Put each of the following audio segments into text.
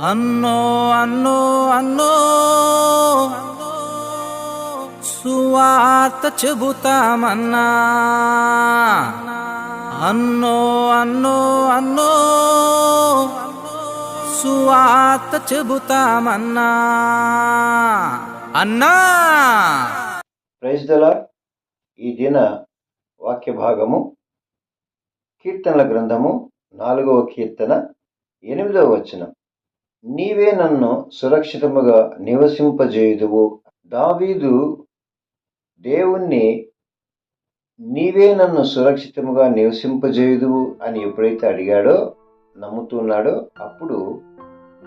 అన్నో అన్నో అన్నో సువార్త చెబుతామన్నా. అన్నో అన్నో అన్నో సువార్త చెబుతామన్నా. అన్నా! ప్రైజ్ దల ఈ దిన వాక్య భాగము కీర్తనల గ్రంథము నాలుగవ కీర్తన ఎనిమిదవ వచనం. నీవే నన్ను సురక్షితముగా నివసింపజేయుదువు. దావీదు దేవుణ్ణి నీవే నన్ను సురక్షితముగా నివసింపజేయుదువు అని ఎప్పుడైతే అడిగాడో నమ్ముతున్నాడో అప్పుడు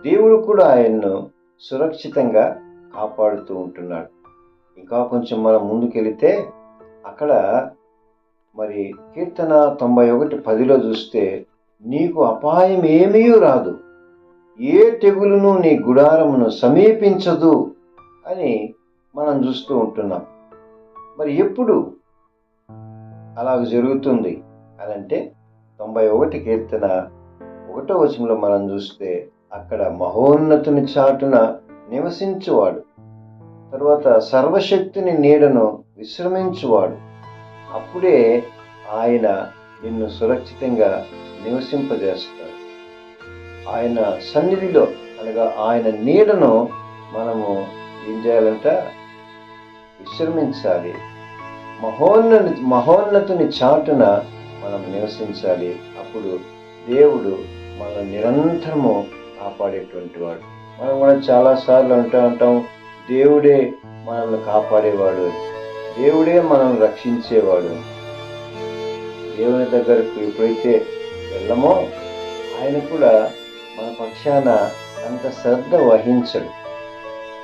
దేవుడు కూడా ఆయన్ను సురక్షితంగా కాపాడుతూ ఉంటున్నాడు. ఇంకా కొంచెం మనం ముందుకెళితే అక్కడ మరి కీర్తన తొంభై ఒకటి పదిలో చూస్తే నీకు అపాయం ఏమీ రాదు. ఏ తెగులును నీ గుడారమును సమీపించదు అని మనం చూస్తూ ఉంటున్నాం. మరి ఎప్పుడు అలాగ జరుగుతుంది అని అంటే తొంభై ఒకటి కీర్తన ఒకటో వచనంలో మనం చూస్తే అక్కడ మహోన్నతుని చాటున నివసించువాడు. తర్వాత సర్వశక్తిని నీడను విశ్రమించువాడు. అప్పుడే ఆయన నిన్ను సురక్షితంగా నివసింపజేస్తాడు. ఆయన సన్నిధిలో అనగా ఆయన నీడను మనము ఏం చేయాలంట? విశ్రమించాలి. మహోన్న మహోన్నతుని చాటున మనం నివసించాలి. అప్పుడు దేవుడు మన నిరంతరము కాపాడేటువంటి వాడు. మనం కూడా చాలాసార్లు అంటూ ఉంటాం దేవుడే మనల్ని కాపాడేవాడు. దేవుడే మనల్ని రక్షించేవాడు. దేవుని దగ్గరకు ఎప్పుడైతే వెళ్ళమో ఆయన కూడా మన పక్షాన అంత శ్రద్ధ వహించడు.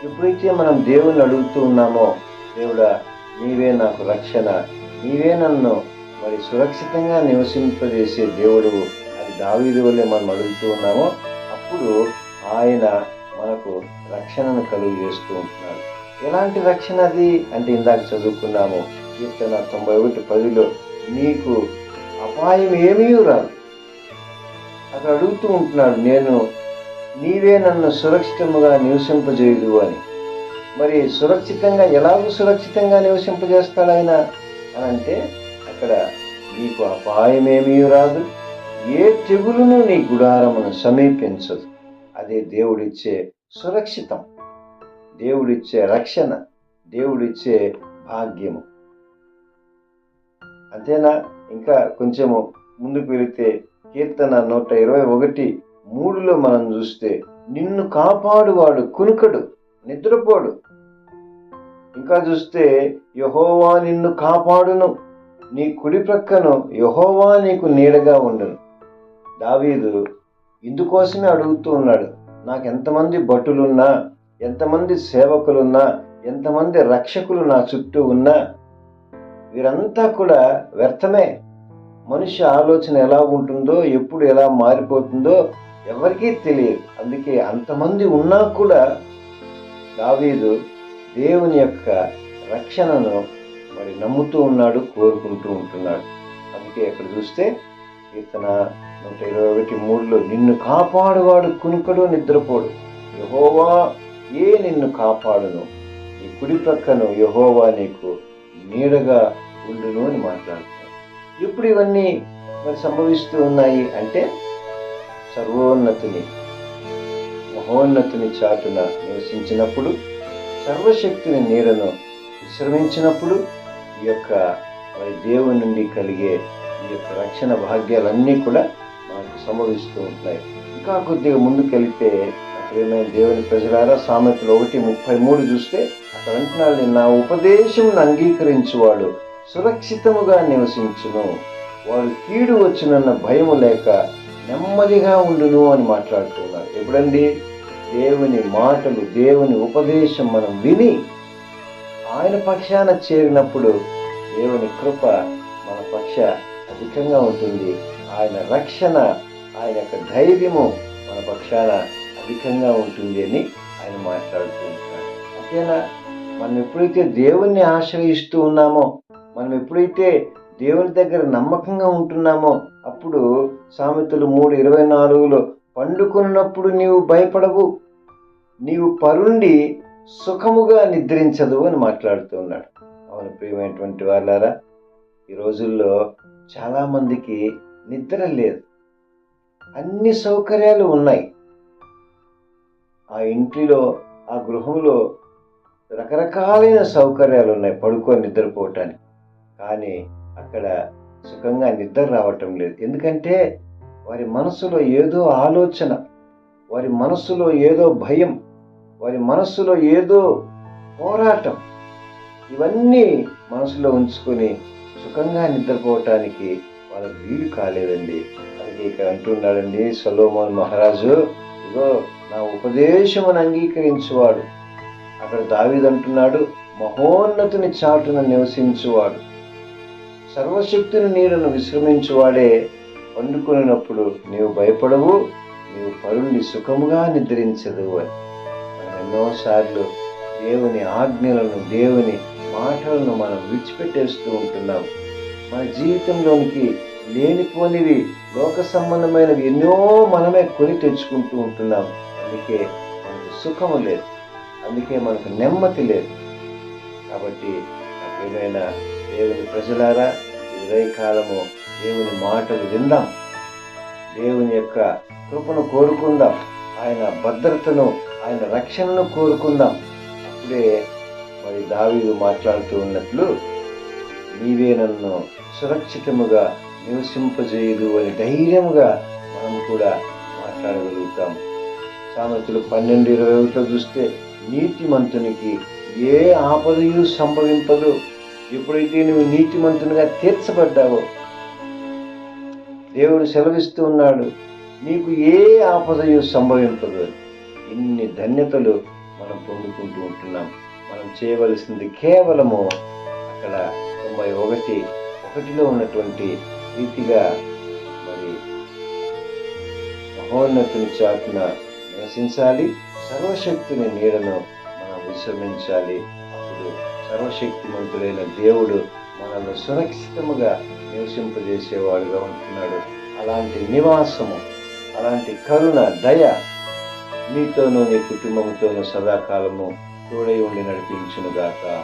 ఎప్పుడైతే మనం దేవుణ్ణి అడుగుతూ ఉన్నామో దేవుడా నీవే నాకు రక్షణ నీవే నన్ను మరి సురక్షితంగా నివసింపజేసే దేవుడు అది దావీదు వల్లే మనం అడుగుతూ ఉన్నామో అప్పుడు ఆయన మనకు రక్షణను కలుగు చేస్తూ ఉంటున్నాడు. ఎలాంటి రక్షణ అది? అంటే ఇందాక చదువుకున్నాము కీర్తన తొంభై ఒకటి పదిలో నీకు అపాయం ఏమీ రాదు. అక్కడ అడుగుతూ ఉంటున్నాడు నేను నీవే నన్ను సురక్షితముగా నివసింపజేయదు అని. మరి సురక్షితంగా ఎలాగో సురక్షితంగా నివసింపజేస్తాడు ఆయన అని అంటే అక్కడ నీకు అపాయమేమీ రాదు ఏ తెగులును నీ గుడారమును సమీపించదు. అదే దేవుడిచ్చే సురక్షితం దేవుడిచ్చే రక్షణ దేవుడిచ్చే భాగ్యము. అంతేనా? ఇంకా కొంచెము ముందుకు వెళితే కీర్తన నూట ఇరవై ఒకటి మూడులో మనం చూస్తే నిన్ను కాపాడువాడు కునుకడు నిద్రపోడు. ఇంకా చూస్తే యహోవా నిన్ను కాపాడును నీ కుడి ప్రక్కను యహోవా నీకు నీడగా ఉండను. దావీదు ఇందుకోసమే అడుగుతూ ఉన్నాడు నాకు ఎంతమంది భటులున్నా ఎంతమంది సేవకులున్నా ఎంతమంది రక్షకులు నా చుట్టూ ఉన్నా వీరంతా కూడా వ్యర్థమే. మనిషి ఆలోచన ఎలా ఉంటుందో ఎప్పుడు ఎలా మారిపోతుందో ఎవరికీ తెలియదు. అందుకే అంతమంది ఉన్నా కూడా దావీదు దేవుని యొక్క రక్షణను మరి నమ్ముతూ ఉన్నాడు కోరుకుంటూ ఉంటున్నాడు. అందుకే ఇక్కడ చూస్తే కీర్తన నూట ఇరవై ఒకటి మూడులో నిన్ను కాపాడువాడు కునుకడు నిద్రపోడు. యహోవా ఏ నిన్ను కాపాడును? నీ కుడి ప్రక్కను యహోవా నీకు నీడగా ఉండును అని మాట్లాడుతుంది ఇప్పుడు ఇవన్నీ మరి సంభవిస్తూ ఉన్నాయి అంటే సర్వోన్నతిని మహోన్నతిని చాటున నివసించినప్పుడు సర్వశక్తిని నీడను విశ్రమించినప్పుడు ఈ యొక్క మరి దేవుని నుండి కలిగే ఈ యొక్క రక్షణ భాగ్యాలన్నీ కూడా మనకు సంభవిస్తూ ఉంటాయి ఇంకా కొద్దిగా ముందుకెళ్తే ప్రేమైన దేవుని ప్రజలారా సామెతలు ఒకటి ముప్పై మూడు చూస్తే అక్కడ అంటున్నాడు నా ఉపదేశం అంగీకరించువాడు సురక్షితముగా నివసించును. వాడు కీడు వచ్చునన్న భయము లేక నెమ్మదిగా ఉండును అని మాట్లాడుతున్నారు. ఎప్పుడండి? దేవుని మాటలు దేవుని ఉపదేశం మనం విని ఆయన పక్షాన చేరినప్పుడు దేవుని కృప మన పక్ష అధికంగా ఉంటుంది. ఆయన రక్షణ ఆయన యొక్క ధైర్యము మన పక్షాన అధికంగా ఉంటుంది అని ఆయన మాట్లాడుతూ ఉంటాడు. అంతేనా మనం ఎప్పుడైతే దేవుణ్ణి ఆశ్రయిస్తూ ఉన్నామో మనం ఎప్పుడైతే దేవుని దగ్గర నమ్మకంగా ఉంటున్నామో అప్పుడు సామెతలు మూడు ఇరవై నాలుగులో పండుకున్నప్పుడు నీవు భయపడవు నీవు పరుండి సుఖముగా నిద్రించదు అని మాట్లాడుతూ ఉన్నాడు. అవును ప్రియమైనటువంటి వాళ్ళారా ఈ రోజుల్లో చాలామందికి నిద్ర లేదు. అన్ని సౌకర్యాలు ఉన్నాయి. ఆ ఇంటిలో ఆ గృహంలో రకరకాలైన సౌకర్యాలు ఉన్నాయి పడుకొని నిద్రపోవటానికి. కానీ అక్కడ సుఖంగా నిద్ర రావటం లేదు. ఎందుకంటే వారి మనసులో ఏదో ఆలోచన వారి మనస్సులో ఏదో భయం వారి మనస్సులో ఏదో పోరాటం ఇవన్నీ మనసులో ఉంచుకొని సుఖంగా నిద్రపోవటానికి వాళ్ళకి వీలు కాలేదండి. అందుకే ఇక్కడ అంటున్నాడండి సలోమోన్ మహారాజు ఇగో నా ఉపదేశమును అంగీకరించువాడు. అక్కడ దావిదంటున్నాడు మహోన్నతుని చాటున నివసించువాడు. సర్వశక్తిని నీరును విశ్రమించువాడే పండుకున్నప్పుడు నీవు భయపడవు నీవు పరుండి సుఖముగా నిద్రించదు అని. మనం ఎన్నోసార్లు దేవుని ఆజ్ఞలను దేవుని మాటలను మనం విడిచిపెట్టేస్తూ ఉంటున్నాం. మన జీవితంలోనికి లేనిపోనివి లోక సంబంధమైనవి ఎన్నో మనమే కొని తెచ్చుకుంటూ ఉంటున్నాం. అందుకే మనకు సుఖము లేదు. అందుకే మనకు నెమ్మది లేదు. కాబట్టి ఏమైనా దేవుని ప్రజలారా ఇదే కాలము దేవుని మాటలు విందాం. దేవుని యొక్క కృపను కోరుకుందాం. ఆయన భద్రతను ఆయన రక్షణను కోరుకుందాం. అప్పుడే మరి దావీదు మాట్లాడుతూ ఉన్నట్లు నీవే నన్ను సురక్షితముగా నివసింపజేయదు అని ధైర్యముగా మనం కూడా మాట్లాడగలుగుతాం సామెతలు పన్నెండు ఇరవై ఒకటిలో చూస్తే నీతిమంతునికి ఏ ఆపదయు సంభవింపదు. ఎప్పుడైతే నువ్వు నీతిమంతునిగా తీర్చబడ్డావో దేవుడు సెలవిస్తూ ఉన్నాడు నీకు ఏ ఆపదయు సంభవింపదు. ఇన్ని ధన్యతలు మనం పొందుకుంటూ ఉంటున్నాం. మనం చేయవలసింది కేవలము అక్కడ తొంభై ఒకటి ఒకటిలో ఉన్నటువంటి రీతిగా మరి మహోన్నతుని చాటున నివసించాలి సర్వశక్తిని నీడను మనం విశ్రమించాలి. అప్పుడు సర్వశక్తిమంతుడైన దేవుడు మనల్ని సురక్షితముగా నివసింపజేసేవాడుగా ఉంటున్నాడు. అలాంటి నివాసము అలాంటి కరుణ దయ నీతోనూ నీ కుటుంబంతోనూ సదాకాలము తోడై ఉండి నడిపించునుగాక.